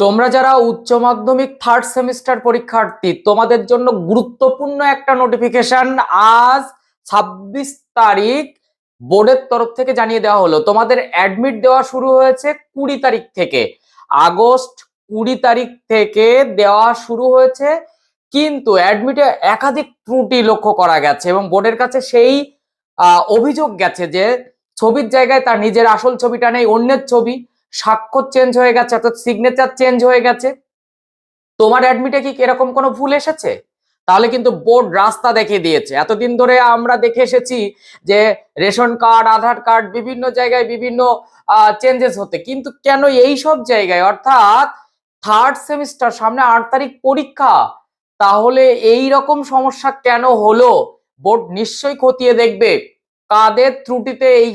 তোমরা যারা উচ্চ মাধ্যমিক থার্ড সেমিস্টার পরীক্ষার্থী, তোমাদের জন্য গুরুত্বপূর্ণ একটা নোটিফিকেশন আজ ছাব্বিশ তারিখ বোর্ডের তরফ থেকে জানিয়ে দেওয়া হলো। তোমাদের অ্যাডমিট দেওয়া শুরু হয়েছে কুড়ি তারিখ থেকে। আগস্ট কুড়ি তারিখ থেকে দেওয়া শুরু হয়েছে, কিন্তু অ্যাডমিটে একাধিক ত্রুটি লক্ষ্য করা গেছে এবং বোর্ডের কাছে সেই অভিযোগ গেছে যে ছবির জায়গায় তার নিজের আসল ছবিটা নেই, অন্যের ছবি। স্বাক্ষর চেঞ্জ হয়ে গেছে, অর্থাৎ সিগনেচার চেঞ্জ হয়ে গেছে। তোমার অ্যাডমিটে কি এরকম কোনো ভুল এসেছে? তাহলে কিন্তু বোর্ড রাস্তা দেখিয়ে দিয়েছে। এতদিন ধরে আমরা দেখে এসেছি যে রেশন কার্ড, আধার কার্ড বিভিন্ন জায়গায় বিভিন্ন চেঞ্জেস হতে। কিন্তু কেন এই সব জায়গায়? অর্থাৎ থার্ড সেমিস্টার সামনে আট তারিখ পরীক্ষা। তাহলে এই রকম সমস্যা কেন হলো? বোর্ড নিশ্চয়ই খতিয়ে দেখবে। কাদের ত্রুটিতে এই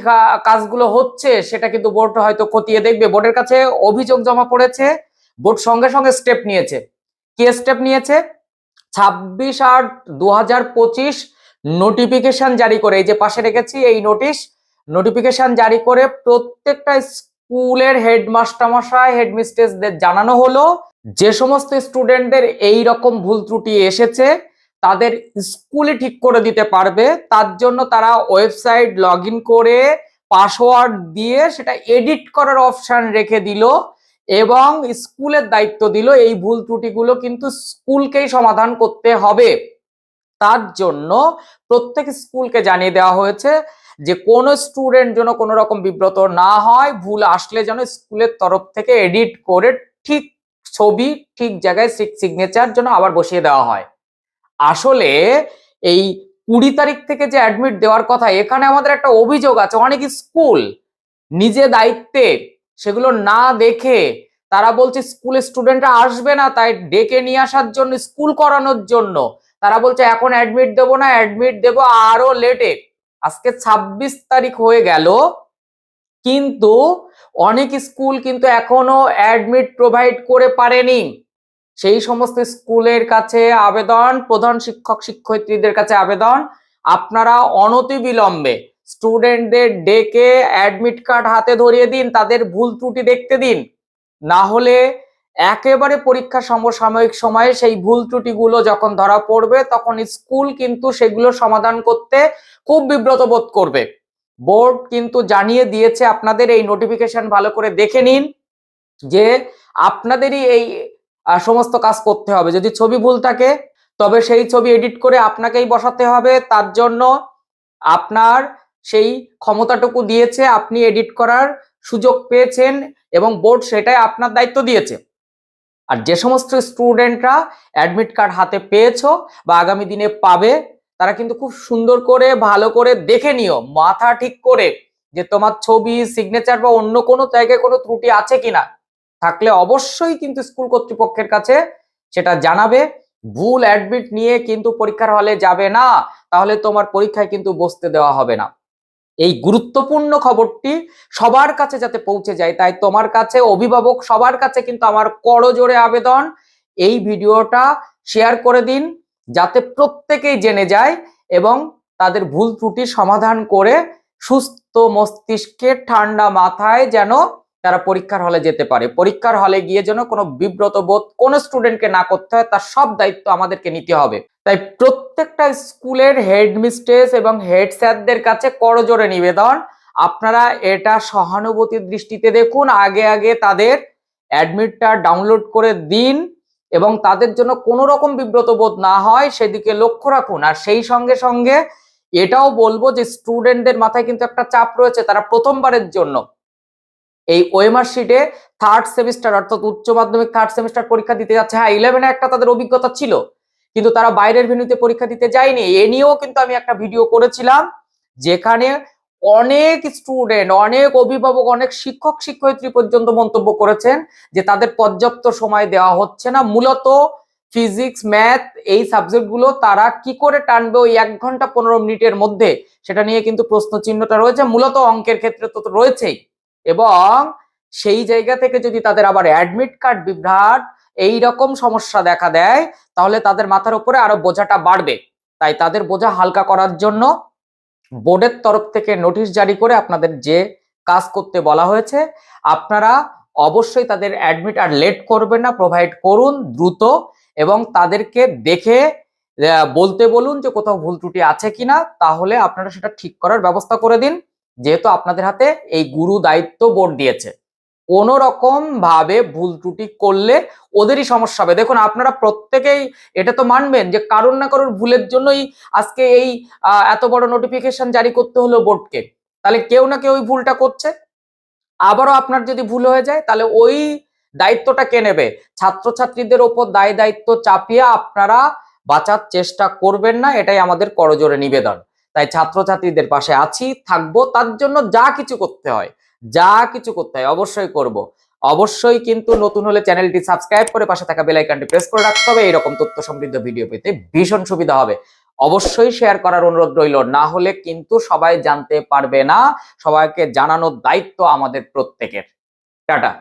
কাজগুলো হচ্ছে সেটা কিন্তু বোর্ড হয়তো খতিয়ে দেখবে। বোর্ডের কাছে অভিযোগ জমা পড়েছে, বোর্ড সঙ্গে সঙ্গে স্টেপ নিয়েছে। কি স্টেপ নিয়েছে? ছাব্বিশ আট দু পঁচিশ নোটিফিকেশন জারি করে। এই যে পাশে রেখেছি এই নোটিশ নোটিফিকেশন জারি করে প্রত্যেকটা স্কুলের হেডমাস্টার মশাই হেডমিস্ট্রেসদের জানানো হলো, যে সমস্ত স্টুডেন্টদের এই রকম ভুল ত্রুটি এসেছে তাদের স্কুলে ঠিক করে দিতে পারবে। তার জন্য তারা ওয়েবসাইট লগ করে পাসওয়ার্ড দিয়ে সেটা এডিট করার অপশান রেখে দিল এবং স্কুলের দায়িত্ব দিল। এই ভুল ত্রুটিগুলো কিন্তু স্কুলকেই সমাধান করতে হবে। তার জন্য প্রত্যেক স্কুলকে জানিয়ে দেওয়া হয়েছে যে কোন স্টুডেন্ট যেন কোনো রকম বিব্রত না হয়, ভুল আসলে যেন স্কুলের তরফ থেকে এডিট করে ঠিক ছবি, ঠিক জায়গায় সিগনেচার যেন আবার বসিয়ে দেওয়া হয়। আসলে এই কুড়ি তারিখ থেকে যে অ্যাডমিট দেওয়ার কথা, এখানে আমাদের একটা অভিযোগ আছে, অনেক স্কুল নিজে দায়িত্বে সেগুলো না দেখে তারা বলছে স্কুলের স্টুডেন্টরা আসবে না, তাই ডেকে নিয়ে আসার জন্য স্কুল করানোর জন্য তারা বলছে এখন অ্যাডমিট দেবো না অ্যাডমিট দেবো আরও লেটে আজকে ছাব্বিশ তারিখ হয়ে গেল, কিন্তু অনেক স্কুল কিন্তু এখনও অ্যাডমিট প্রোভাইড করে পারেনি। সেই সমস্ত স্কুলের কাছে আবেদন, প্রধান শিক্ষক শিক্ষয়িত্রীদের কাছে আবেদন। আপনারা অনতিবিলম্বে স্টুডেন্টদের ডেকে অ্যাডমিট কার্ড হাতে ধরিয়ে দিন, তাদের ভুল ত্রুটি দেখতে দিন। না হলে একেবারে পরীক্ষা সমসাময়িক সময়ে সেই ভুল ত্রুটিগুলো যখন ধরা পড়বে, তখন স্কুল কিন্তু সেগুলো সমাধান করতে খুব বিব্রত বোধ করবে। বোর্ড কিন্তু জানিয়ে দিয়েছে, আপনাদের এই নোটিফিকেশন ভালো করে দেখে নিন যে আপনাদেরই এই সমস্ত কাজ করতে হবে। যদি ছবি ভুল থাকে, তবে সেই ছবি এডিট করে আপনাকেই বসাতে হবে। তার জন্য আপনার সেই ক্ষমতাটুকু দিয়েছে, আপনি এডিট করার সুযোগ পেয়েছেন এবং বোর্ড সেটাই আপনার দায়িত্ব দিয়েছে। আর যে সমস্ত স্টুডেন্টরা অ্যাডমিট কার্ড হাতে পেয়েছ বা আগামী দিনে পাবে, তারা কিন্তু খুব সুন্দর করে, ভালো করে দেখে নিও। মাথা ঠিক করে যে তোমার ছবি সিগনেচার বা অন্য কোনো জায়গায় কোনো ত্রুটি আছে কিনা। থাকলে অবশ্যই কিন্তু স্কুল কর্তৃপক্ষের কাছে সেটা জানাবে। ভুল অ্যাডমিট নিয়ে কিন্তু পরীক্ষার হলে যাবে না, তাহলে তোমার পরীক্ষায় কিন্তু বসতে দেওয়া হবে না। এই গুরুত্বপূর্ণ খবরটি সবার কাছে যাতে পৌঁছে যায়, তাই তোমার কাছে, অভিভাবক সবার কাছে কিন্তু আমার করজোরে আবেদন। এই ভিডিওটা শেয়ার করে দিন, যাতে প্রত্যেকেই জেনে যায় এবং তাদের ভুল ত্রুটি সমাধান করে সুস্থ মস্তিষ্কে ঠান্ডা মাথায় যেন তারা পরীক্ষার হলে যেতে পারে। পরীক্ষার হলে গিয়ে যেন কোনো বিব্রত বোধ কোনো স্টুডেন্টকে না করতে হয়, তার সব দায়িত্ব আমাদেরকে নিতে হবে। তাই প্রত্যেকটা স্কুলের হেডমিস্ট্রেস এবং হেড স্যারদের কাছে করজোরে নিবেদন। আপনারা এটা সহানুভূতির দৃষ্টিতে দেখুন, আগে আগে তাদের অ্যাডমিটটা ডাউনলোড করে দিন এবং তাদের জন্য কোনো রকম বিব্রত বোধ না হয়, সেদিকে লক্ষ্য রাখুন। আর সেই সঙ্গে সঙ্গে এটাও বলব যে স্টুডেন্টদের মাথায় কিন্তু একটা চাপ রয়েছে, তারা প্রথমবারের জন্য। এই ওএমআর শিটে থার্ড সেমিস্টার অর্থাৎ উচ্চ মাধ্যমিক থার্ড সেমিস্টার পরীক্ষা দিতে যাচ্ছে। হ্যাঁ ইলেভেনে একটা তাদের অভিজ্ঞতা ছিল, কিন্তু তারা বাইরের ভেন্যুতে পরীক্ষা দিতে যায়নি। এ নিয়েও কিন্তু আমি একটা ভিডিও করেছিলাম, যেখানে অনেক স্টুডেন্ট অনেক অভিভাবক, অনেক শিক্ষক, শিক্ষয়িত্রী পর্যন্ত মন্তব্য করেছেন যে তাদের পর্যাপ্ত সময় দেওয়া হচ্ছে না। মূলত ফিজিক্স ম্যাথ এই সাবজেক্টগুলো তারা কি করে টানবে ওই এক ঘণ্টা পনেরো মিনিটের মধ্যে, সেটা নিয়ে কিন্তু প্রশ্ন চিহ্নটা রয়েছে। মূলত অঙ্কের ক্ষেত্রে তো রয়েছেই। এবং সেই জায়গা থেকে যদি তাদের আবার অ্যাডমিট কার্ড বিভ্রাট, এই রকম সমস্যা দেখা দেয়, তাহলে তাদের মাথার উপরে আরও বোঝাটা বাড়বে। তাই তাদের বোঝা হালকা করার জন্য বোর্ডের তরফ থেকে নোটিশ জারি করে আপনাদের যে কাজ করতে বলা হয়েছে, আপনারা অবশ্যই তাদের অ্যাডমিট আর লেট করবেন না প্রোভাইড করুন দ্রুত এবং তাদেরকে দেখে বলতে বলুন যে কোথাও ভুল ত্রুটি আছে কিনা, তাহলে আপনারা সেটা ঠিক করার ব্যবস্থা করে দিন। যেহেতু আপনাদের হাতে এই গুরু দায়িত্ব বোর্ড দিয়েছে। কোন রকম ভাবে ভুল ত্রুটি করলে ওদেরই সমস্যা হবে। দেখুন, আপনারা প্রত্যেকেই এটা তো মানবেন যে কারোর না কারোর ভুলের জন্যই আজকে এই এত বড় নোটিফিকেশন জারি করতে হলো বোর্ডকে। তাহলে কেউ না কেউ ওই ভুলটা করছে। আবারও আপনার যদি ভুল হয়ে যায়, তাহলে ওই দায়িত্বটা কে নেবে? ছাত্রছাত্রীদের ওপর দায় দায়িত্ব চাপিয়ে আপনারা বাঁচার চেষ্টা করবেন না, এটাই আমাদের করজোরে নিবেদন। তাই ছাত্রছাত্রীদের পাশে আছি, থাকব, তার জন্য যা কিছু করতে হয়, যা কিছু করতে হয় অবশ্যই করব। অবশ্যই কিন্তু নতুন হলে চ্যানেলটি সাবস্ক্রাইব করে পাশে থাকা বেল আইকনটি প্রেস করে রাখতে হবে, এরকম তথ্য সমৃদ্ধ ভিডিও পেতে ভীষণ সুবিধা হবে। অবশ্যই শেয়ার করার অনুরোধ রইল, না হলে কিন্তু সবাই জানতে পারবে না, সবাইকে জানানোর দায়িত্ব আমাদের প্রত্যেকের। টাটা।